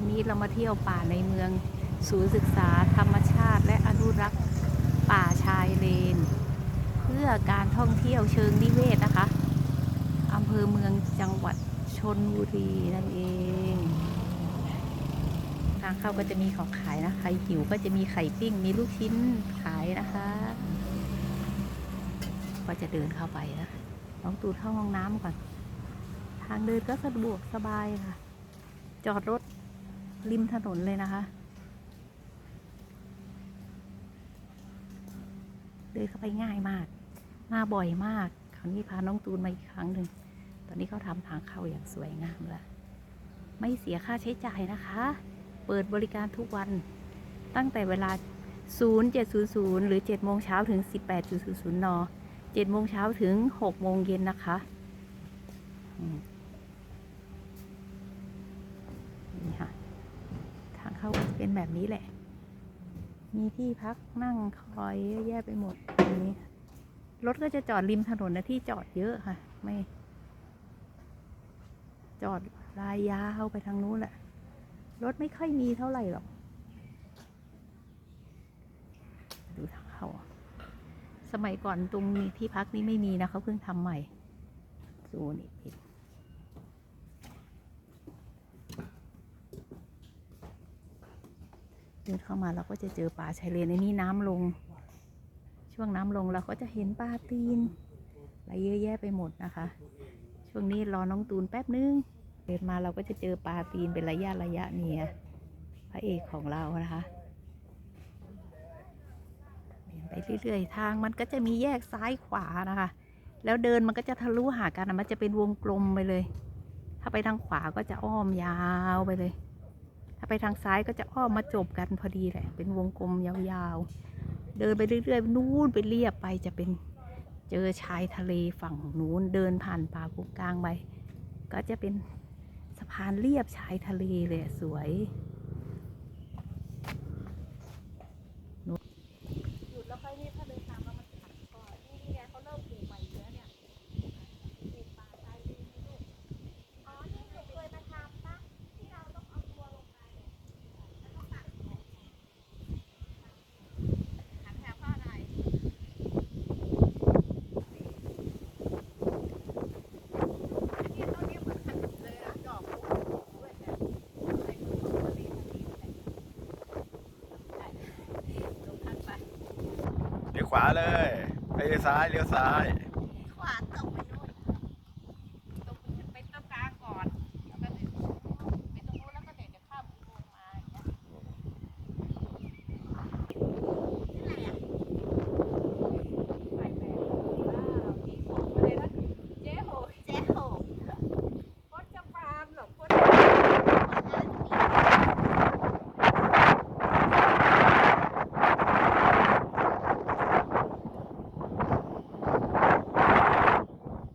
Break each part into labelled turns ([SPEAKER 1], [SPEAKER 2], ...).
[SPEAKER 1] วันนี้เรามาเที่ยวป่าในเมือง ศูนย์ศึกษาธรรมชาติ และอนุรักษ์ป่าชายเลน เพื่อการท่องเที่ยวเชิงนิเวศนะคะอำเภอเมืองจังหวัดชนบุรีนั่นเอง ทางเข้าก็จะมีของขายนะใครหิวก็จะมีไข่ปิ้ง มีลูกชิ้นขายนะคะ ก็จะเดินเข้าไปนะน้องตูนเข้าห้องน้ำก่อน ทางเดินก็สะดวกสบายค่ะ จอดรถ ริมถนนเลยนะคะเดินเข้าไปง่ายมาก มาบ่อยมาก คราวนี้พาน้องตูนมาอีกครั้งหนึ่ง ตอนนี้เขาทำทางเข้าอย่างสวยงามแล้วไม่เสียค่าใช้จ่ายนะคะ เปิดบริการทุกวัน ตั้งแต่เวลา 0700 หรือ 7 โมงเช้าถึง 18.00 น 7 โมงเช้าถึง 6 โมงเย็นนะคะอืมนี่ค่ะ ทางเข้าก็จะเป็น แบบนี้แหละ มีที่พักนั่งคอยเยอะแยะไปหมดรงนี้รถก็จะจอดริมถนนนะที่จอดเยอะค่ะ ไม่ จอดรายยาวไปทางนู้นแหละ รถไม่ค่อยมีเท่าไหร่หรอก ดูทางเข้าสมัยก่อนตรงนี้ที่พักนี้ไม่มีนะเขาเพิ่งทำใหม่ดูนี่ปิด เดินเข้ามาเราก็จะเจอป่าชายเลนในนี้น้ำลง ช่วงน้ำลงเราก็จะเห็นปลาตีนอะไรเยอะแยะไปหมดนะคะ ช่วงนี้รอน้องตูนแป๊บนึงเดินมาเราก็จะเจอปลาตีนเป็นระยะระยะเนี่ยพระเอกของเรานะคะเดินไปเรื่อยๆทางมันก็จะมีแยกซ้ายขวานะคะ แล้วเดินมันก็จะทะลุหากันมันจะเป็นวงกลมไปเลย ถ้าไปทางขวาก็จะอ้อมยาวไปเลย ถ้าไปทางซ้ายก็จะอ้อมมาจบกันพอดีแหละ เป็นวงกลมยาวๆ เดินไปเรื่อยๆ นู่นไปเรียบไปจะเป็นเจอชายทะเลฝั่งนู้น เดินผ่านป่ากุกกลางไป ก็จะเป็นสะพานเรียบชายทะเลเลยสวย หยุดแล้วค่อยนี่ถ้าเดินตามแล้วมันขัดก่อนนี่ไงเขาเริ่มปลูกใหม่เยอะเนี่ยปลูกป่าชายเลนนี่ลูกอ๋อ นี่หนูเคยมาทำปะที่เราต้องเอาตัวลงไปแล้วก็ตัดหันแถวผ้าไหนเนี่ยต้นเนี้ยเหมือนขนุนเลยอะดอกลูกด้วยเนี่ยใส่ถุงทะเลทะเลเนี่ยลงทันไป
[SPEAKER 2] เลี้ยว ขวาเลย ไปเลี้ยวซ้ายเลี้ยวซ้าย
[SPEAKER 1] ขวาตรงไปนู่นตรงไปตรงกลางก่อน แล้วก็เดินไปตรงนู้นแล้วก็เดี๋ยวจะข้ามอุโมงค์มาอย่างเงี้ยนี่อะไรอะไปแบบว้าวมีของอะไรนะเจ๊โหเจ๊โหพดจะฟาร์มหรอพด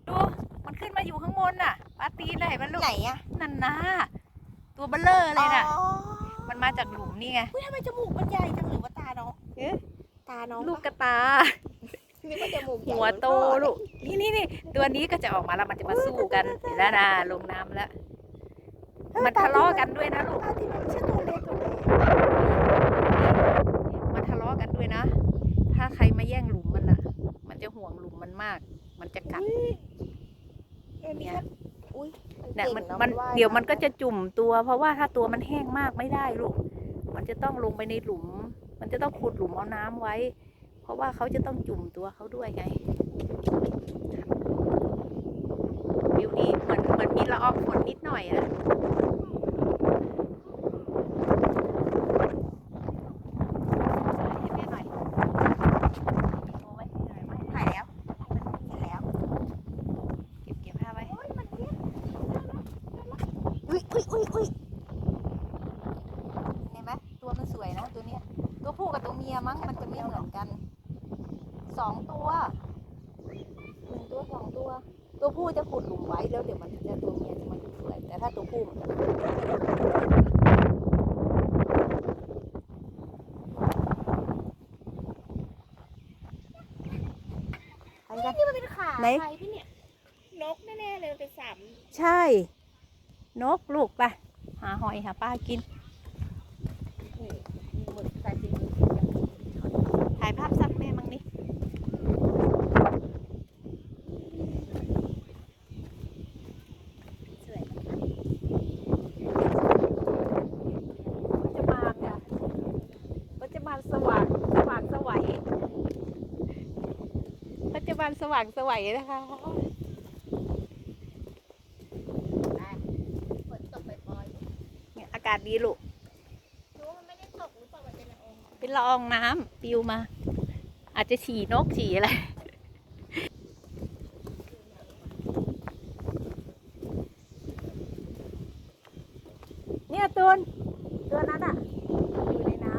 [SPEAKER 1] ดูมันขึ้นมาอยู่ข้างบนน่ะปลาตีนอะไรมันลูก
[SPEAKER 3] ไหนอะ
[SPEAKER 1] นั่นนะ ตัวเบลเลอร์เลยน่ะ
[SPEAKER 3] อ๋อ
[SPEAKER 1] มันมาจากหลุมนี่ไง
[SPEAKER 3] อุ๊ยทำไมจมูกมันใหญ่จังหรือว่าตาน้อง
[SPEAKER 1] เอ๊ะ
[SPEAKER 3] ตาน้อง
[SPEAKER 1] ลูก
[SPEAKER 3] ปะ
[SPEAKER 1] กระตา
[SPEAKER 3] นึกว่าจมูกใหญ่
[SPEAKER 1] หัวโตลูก นี่นี่นี่ตัวนี้ก็จะออกมาแล้วมันจะมาสู้กันเห็นแล้วนะลงน้ำแล้วมันทะเลาะกันด้วยนะลูก
[SPEAKER 3] ตาที่มันไม่ใช่ตัวเล็กตัวเล็ก
[SPEAKER 1] มันทะเลาะกันด้วยนะ ถ้าใครมาแย่งหลุมมันล่ะ มันจะห่วงหลุมมันมาก มันจะกัด
[SPEAKER 3] เอ็ม
[SPEAKER 1] เนี่
[SPEAKER 3] เนี่ยยอุ้ย
[SPEAKER 1] เนี่ย
[SPEAKER 3] ก่ง
[SPEAKER 1] มัน
[SPEAKER 3] อะ
[SPEAKER 1] มัน
[SPEAKER 3] ว่าย
[SPEAKER 1] เดี๋ยวมันก็ำจะจุ่มตัว เพราะว่าถ้าตัวมันแห้งมากไม่ได้ลูก มันจะต้องลงไปในหลุม มันจะต้องขุดหลุมเอาน้ำไว้ เพราะว่าเขาจะต้องจุ่มตัวเขาด้วยไงวิวนี้เหมือนเหมือนมีละอองฝนนิดหน่อยนะให้แม่หน่อยโอ้ไว้ให้หน่อยไว้
[SPEAKER 3] ถ่ายแล้วเห็นแล้ว
[SPEAKER 1] เก็บเก็บผ้าไว้
[SPEAKER 3] อุ้ย อุ้ยอุ้ยอุ้ย
[SPEAKER 1] เห็นไหมตัวมันสวยนะตัวเนี้ย ตัวผู้กับตัวเมียมั้งมันจะไม่เหมือนกันสองตัวหนึ่งตัวสองตัว ตัวผู้จะขุดหลุมไว้แล้วเดี๋ยวมันจะตัวเมียจะมาช่วยแต่ถ้าตัวผู้มันจะไปกัน
[SPEAKER 3] นี่มันเป็นขา
[SPEAKER 1] ไหน
[SPEAKER 3] ใครพี่เนี่ย นกแน่ๆเลยมันเป็นสาม
[SPEAKER 1] ใช่ นกลูกไปหาหอยหาปลากิน ถ่ายภาพสักแม่มั้งนี่สวยจะมาค่ะก็จะมาสว่างสว่างสวัยก็จะมาสว่างสวัยนะคะ
[SPEAKER 3] ฝนตกปล่อย
[SPEAKER 1] เนี่ยอากาศดีลูก
[SPEAKER 3] ๆรู้ว่ามันไม่ได้ตกหรือเปล่ามันเป็นละออง
[SPEAKER 1] เป็นละอองน้ำปิวมา อาจจะฉี่นกฉี่อะไร เนี่ยตูนตัวนั้นอะ อยู่ในน้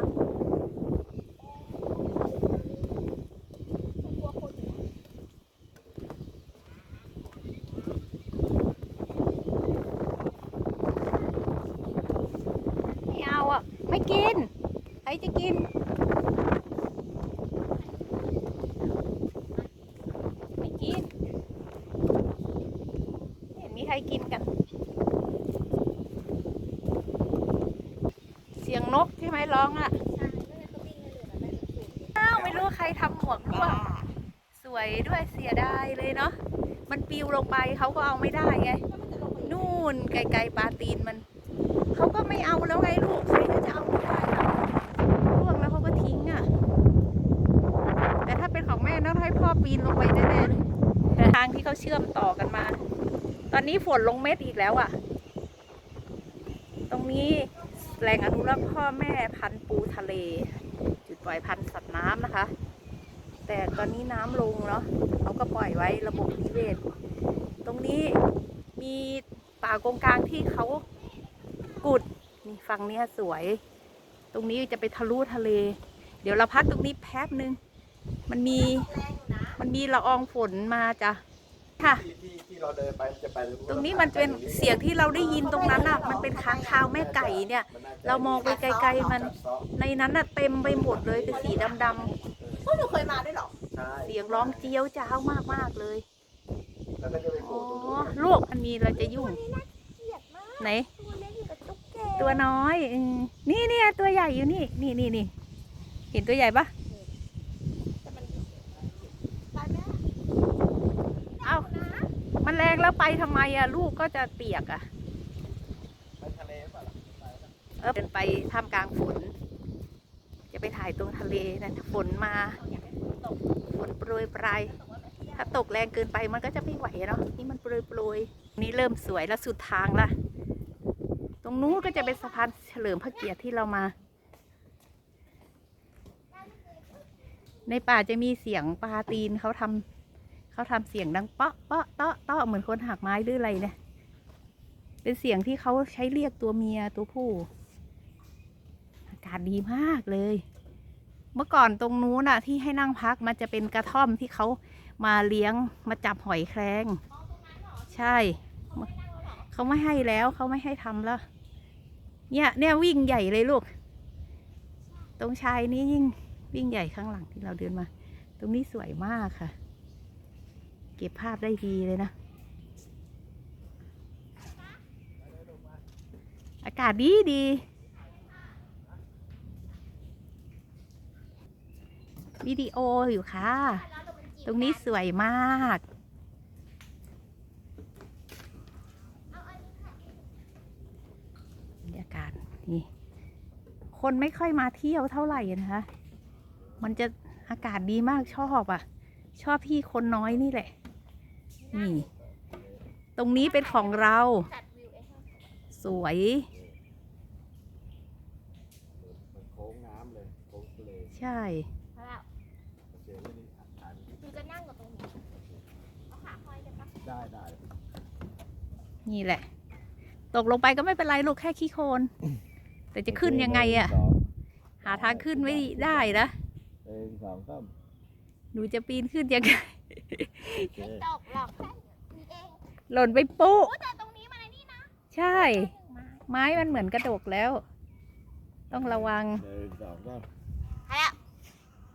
[SPEAKER 3] กลัวคนอยู่นะำ
[SPEAKER 1] ไม่เอาอะ ไม่กินใครจะกิน ไม่กิน เห็นมีใครกินกัน เสียงนกใช่ไหมร้องอะ
[SPEAKER 3] ใช่นั่นแหละเขาวิ่งเลยเหลือแต่สูง
[SPEAKER 1] อ้าวไม่รู้ใครทำหมวกร่วงสวยด้วยเสียดายเลยเนาะ มันปิวลงไปเขาก็เอาไม่ได้ไง
[SPEAKER 3] นู่
[SPEAKER 1] นไกลๆปลาตีนมัน เขาก็ไม่เอาแล้วไงลูกใครก็จะเอาไม่ได้อะร่วงแล้วเขาก็ทิ้งอะ แต่ถ้าเป็นของแม่ต้องให้พ่อปีนลงไปแน่ๆแต่ทางที่เขาเชื่อมต่อกันมา ตอนนี้ฝนลงเม็ดอีกแล้วอะ ตรงนี้แหล่งอนุรักษ์พ่อแม่พันปูทะเล จุดปล่อยพันสัตว์น้ำนะคะ แต่ตอนนี้น้ำลงเนาะเขาก็ปล่อยไว้ระบบนิเวศ ตรงนี้มีป่ากงกลางที่เขา กุดนี่ฝั่งเนี้ยสวย ตรงนี้จะไปทะลุทะเล เดี๋ยวเราพักตรงนี้แป๊บนึง มันมี
[SPEAKER 3] แรงอยู่นะ
[SPEAKER 1] มันมีละอองฝนมาจ้ะค่ะ
[SPEAKER 2] ที่ที่ที่เราเดินไปมันจะไป
[SPEAKER 1] ตรงนี้มันเป็นเสียงที่เราได้ยินตรงนั้นอะ มันเป็นค้างคาวแม่ไก่เนี่ย เรามองไปไกลๆมัน ในนั้นอะเต็มไปหมดเลยเป็นสีดำ
[SPEAKER 3] พวกหนูเคยมาด้วยเหรอ
[SPEAKER 2] ใช่
[SPEAKER 1] ๆเสียงร้องเจี๊ยวจ้าวมากๆเลย
[SPEAKER 2] แล้วก็จะไปโผ
[SPEAKER 1] อ๋
[SPEAKER 2] ล่
[SPEAKER 1] อ
[SPEAKER 2] ตรงนู้น
[SPEAKER 1] ลูกมันมีเราจะยุ่ง
[SPEAKER 3] เกลียดมาก
[SPEAKER 1] ไหน
[SPEAKER 3] ตุ๊กแก
[SPEAKER 1] ตัวน้อยอืมนี่เนี่ยตัวใหญ่อยู่นี่นี่นี่นี่เห็นตัวใหญ่ปะ
[SPEAKER 3] แต่มันไปไหม
[SPEAKER 1] เอ้า
[SPEAKER 3] นะ
[SPEAKER 1] มันแรงแล้วไปทำไมอะลูกก็จะเปียกอะ
[SPEAKER 2] ไปทะเลเปล่าล่ะ
[SPEAKER 1] เออเดินไปท่ามกลางฝน จะไปถ่ายตรงทะเลนั่นฝนมา ฝนโปรยปลายถ้าตกแรงเกินไปมันก็จะไม่ไหวเนาะนี่มันโปรยโปรยๆนี่เริ่มสวยแล้วสุดทางละ ตรงนู้นก็จะเป็นสะพานเฉลิมพระเกียรติที่เรามา ในป่าจะมีเสียงปลาตีนเขาทำเขาทำเสียงดังเปาะเปาะเตาะเตาะเหมือนคนหักไม้หรืออะไรเนี่ยเป็นเสียงที่เขาใช้เรียกตัวเมียตัวผู้ อากาศดีมากเลย เมื่อก่อนตรงนู้นน่ะ ที่ให้นั่งพักมันจะเป็นกระท่อมที่เขามาเลี้ยงมาจับหอยแครง ใช่เขาไม่ให้แล้วเขาไม่ให้ทำแล้ว เนี่ยเนี่ยวิ่งใหญ่เลยลูก ตรงชายนี้ยิ่งวิ่งใหญ่ข้างหลังที่เราเดินมา ตรงนี้สวยมากค่ะ เก็บภาพได้ดีเลยนะ อากาศดีดีวิดีโออยู่ค่ะ ตรงนี้สวยมากบรรยากาศ นี่คนไม่ค่อยมาเที่ยวเท่าไหร่นะคะ มันจะอากาศดีมากชอบอะ ชอบที่คนน้อยนี่แหละ นี่ ตรงนี้เป็นของเรา
[SPEAKER 3] จัดวิวเอง
[SPEAKER 1] สวย
[SPEAKER 2] มันโค้งน้ำเลยโค้งทะเล
[SPEAKER 1] ใช่
[SPEAKER 3] แล้ว
[SPEAKER 2] โอเคไม่ได้ถ่าย
[SPEAKER 3] หนูจะนั่งกับตรงนี้เอาขาห้อยได้ปะ
[SPEAKER 2] ได้ได้
[SPEAKER 1] นี่แหละ ตกลงไปก็ไม่เป็นไรลูกแค่ขี้โคลน แต่จะขึ้นยังไงอะ
[SPEAKER 2] สอง
[SPEAKER 1] หาทางขึ้นไม่ได้นะ
[SPEAKER 2] หนึ่งสองสาม
[SPEAKER 1] หนูจะปีนขึ้นยังไง
[SPEAKER 2] โอเค
[SPEAKER 3] ไม่ตกหรอกแค่นี้เอง
[SPEAKER 1] หล่นไปปุ๊
[SPEAKER 3] โอ้แต่ตรงนี้มันไอ้นี่นะ
[SPEAKER 1] ใช่ ไม้มันเหมือนกระดกแล้ว ต้องระวัง
[SPEAKER 2] หนึ่งสองสาม
[SPEAKER 3] ใครอะ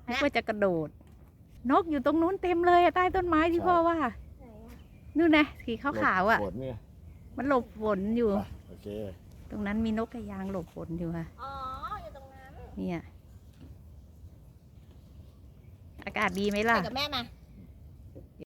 [SPEAKER 1] นึกว่าจะกระโดด นกอยู่ตรงนู้นเต็มเลยอะใต้ต้นไม้ที่พ่อว่า
[SPEAKER 3] ไหนอะ
[SPEAKER 1] นู่นนะสีขาวๆอะ
[SPEAKER 2] ฝนเนี่ย
[SPEAKER 1] มันหลบฝนอยู่
[SPEAKER 2] โอเค
[SPEAKER 1] ตรงนั้นมีนกกระยางหลบฝนอยู่ค่ะ
[SPEAKER 3] อ๋อ อยู่ตรงนั้น
[SPEAKER 1] เนี่ย อากาศดีไหม
[SPEAKER 3] ไป
[SPEAKER 1] ล่ะ
[SPEAKER 3] กับแม่มา